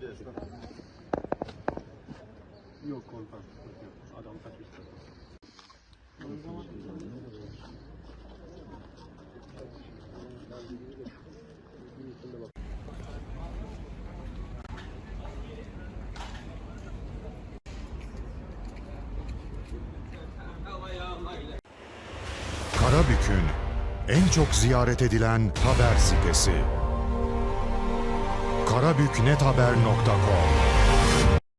Yok. Yok. Adam kaçmıştır. Karabük'ün en çok ziyaret edilen haber sitesi. karabüknethaber.com